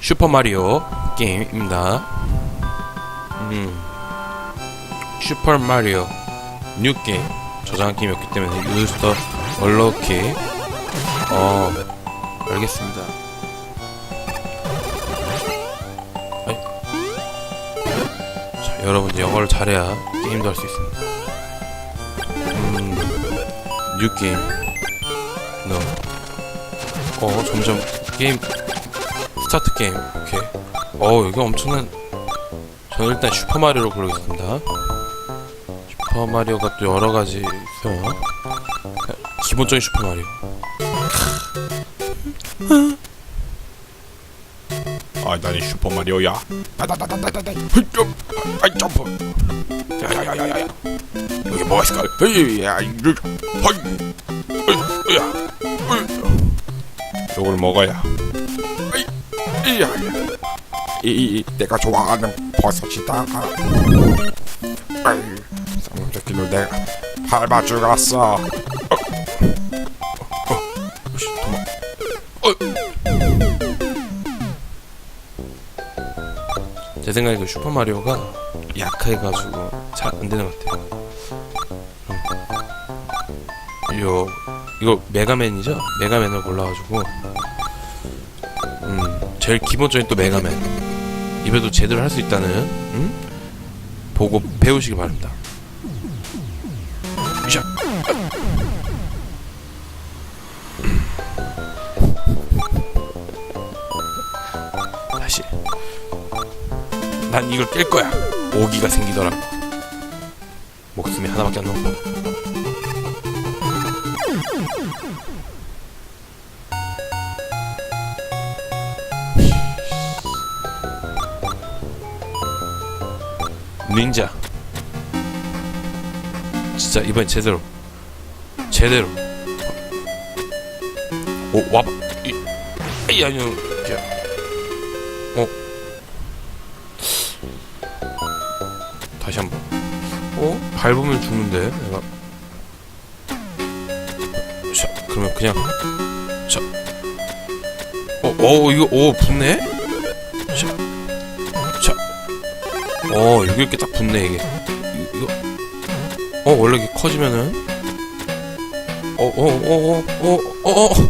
슈퍼마리오 게임입니다. 음, 슈퍼마리오 뉴 게임 저장 게임이었기 때문에 유스터 얼럭키 어 알겠습니다. 아이. 자, 여러분 영어를 잘해야 게임도 할 수 있습니다. 음, 뉴 게임. no. 어 점점 게임 스타트 게임 오케이 어 이거 엄청난 저는 일단 슈퍼마리오로 부르겠습니다 슈퍼마리오가 또 여러가지 있어요 기본적인 슈퍼마리오 아, 나는 슈퍼 마리오야. 다다다다다다다. 흠좀. 아이 점프. 야야야야야. 여기 뭐가 있을까? 에이, 야, 이거. 허이. 으이, 야. 으이. 이걸 먹어야. 에이, 야, 야. 이, 내가 좋아하는 버섯이다. 새끼로 내가 밟아 죽었어. 어, 어, 어, 씨, 도망. 제 생각에 그 슈퍼 마리오가 약해가지고 잘 안 되는 것 같아요 음. 요 이거 메가맨이죠? 메가맨을 골라가지고 음 제일 기본적인 또 메가맨 입에도 제대로 할 수 있다는 음? 보고 배우시기 바랍니다 샷. 다시 난 이걸 깰 거야. 오기가 생기더라고. 목숨이 하나밖에 안 남고. 닌자. 진짜 이번 제대로. 제대로. 오 와봐. 이, 이 아니요. 야. 어. 다시 한번. 어? 밟으면 죽는데 내가. 자, 그러면 그냥. 자. 어, 어, 이거, 오, 붙네? 자. 자. 어, 여기 이렇게 딱 붙네, 이게. 이- 이거. 어, 원래 이게 커지면은. 어, 어, 어, 어, 어, 어, 어.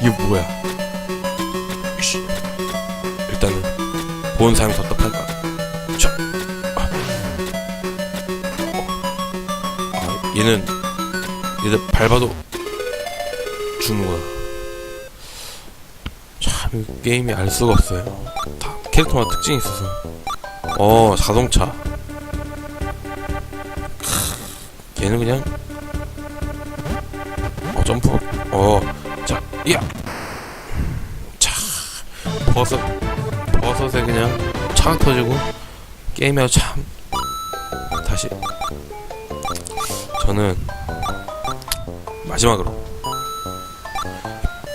이게 뭐야? 씨. 일단은 본 사람이 답답할까? 자. 아. 아, 얘는 얘들 밟아도 죽는구나. 참, 이 게임이 알 수가 없어요. 다 캐릭터마다 특징이 있어서. 어, 자동차. 크, 얘는 그냥 어, 점프. 어, 자, 야. 자, 버섯. 버섯에 그냥 차가 터지고 게임이 참 다시 저는 마지막으로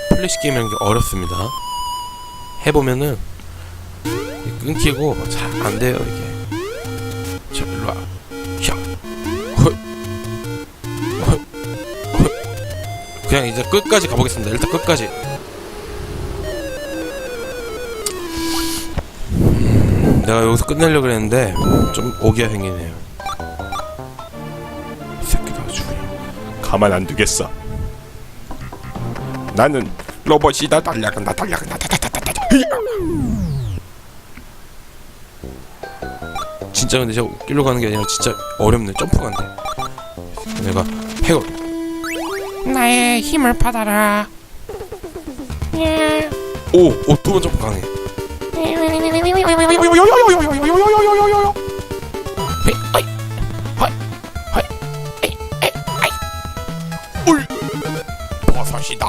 플래시 게임이라는 게 어렵습니다 해보면은 끊기고 잘 안 돼요 이게 자 일로 와 샤 헐. 헐. 헐. 그냥 이제 끝까지 가보겠습니다 일단 끝까지 내가 여기서 끝내려고 그랬는데 좀 오기가 생기네요 이 새끼가 그냥 가만 안 두겠어. 나는 로봇이다 달려간다 달려간다. 진짜 근데 제가 웃기려고 하는 게 아니라 진짜 어렵네. 점프가 안돼. 내가 해골. 나의 힘을 받아라. 예. 오오 두 번 점프 아이. 버섯이다.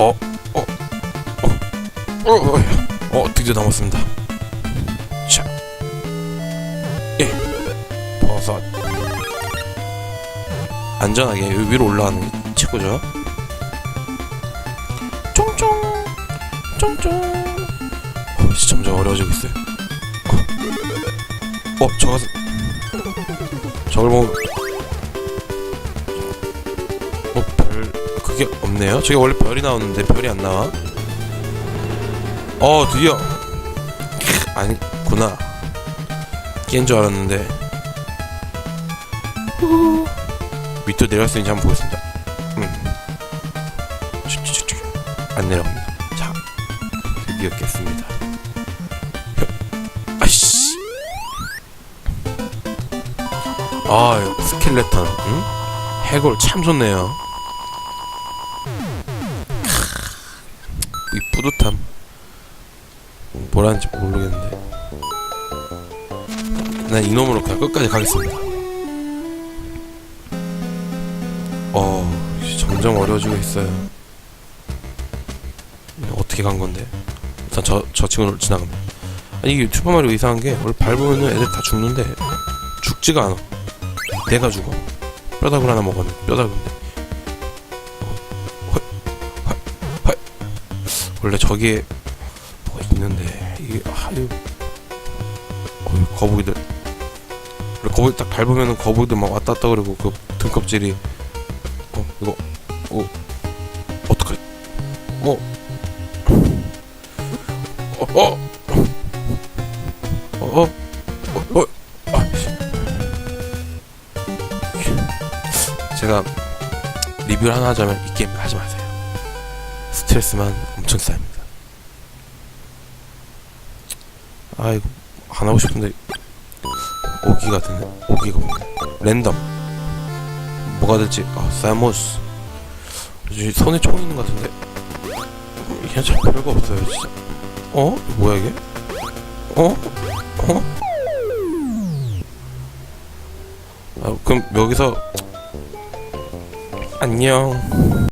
어, 어, 어, 어, 어, 어, 드디어 남았습니다. 자, 예, 버섯. 안전하게 위로 올라가는 게 최고죠. 쫑쫑, 쫑쫑. 어, 점점 어려워지고 있어요. 어 저거 저걸 뭐 어, 별 그게 없네요. 저게 원래 별이 나오는데 별이 안 나와. 어 드디어 캬, 아니구나. 깬 줄 알았는데 밑으로 있는지 한번 보겠습니다. 음. 안 내려갑니다. 자, 드디어 깼습니다. 아이씨. 아, 스켈레톤, 응? 해골 참 좋네요. 이 뿌듯함. 뭐라는지 모르겠는데. 난 이놈으로 그냥 끝까지 가겠습니다. 어, 점점 어려워지고 있어요. 어떻게 간 건데? 일단 저, 저 친구를 지나갑니다. 아니, 이게 슈퍼마리오 이상한 게, 원래 밟으면 애들 다 죽는데, 죽지가 않아. 내가 죽어. 뼈다귀 하나 먹었는데, 뼈다귀인데. 원래 저기에 뭐가 있는데, 이게, 아, 이거. 어, 이 거북이들. 원래 거북이 딱 밟으면은 거북이들 막 왔다 갔다 그러고, 그 등껍질이. 어, 이거, 어, 어떡하지? 어, 어, 어, 어, 어, 어, 어. 제가 리뷰를 하나 하자면 이 게임 하지 마세요. 스트레스만 엄청 쌓입니다. 아 이거 안 하고 싶은데 오기가 되네. 오기가 없네. 랜덤. 뭐가 될지 아 사모스. 손에 총 있는 것 같은데. 그냥 참 별거 없어요 진짜. 어? 뭐야 이게? 어? 어? 아, 그럼 여기서 안녕.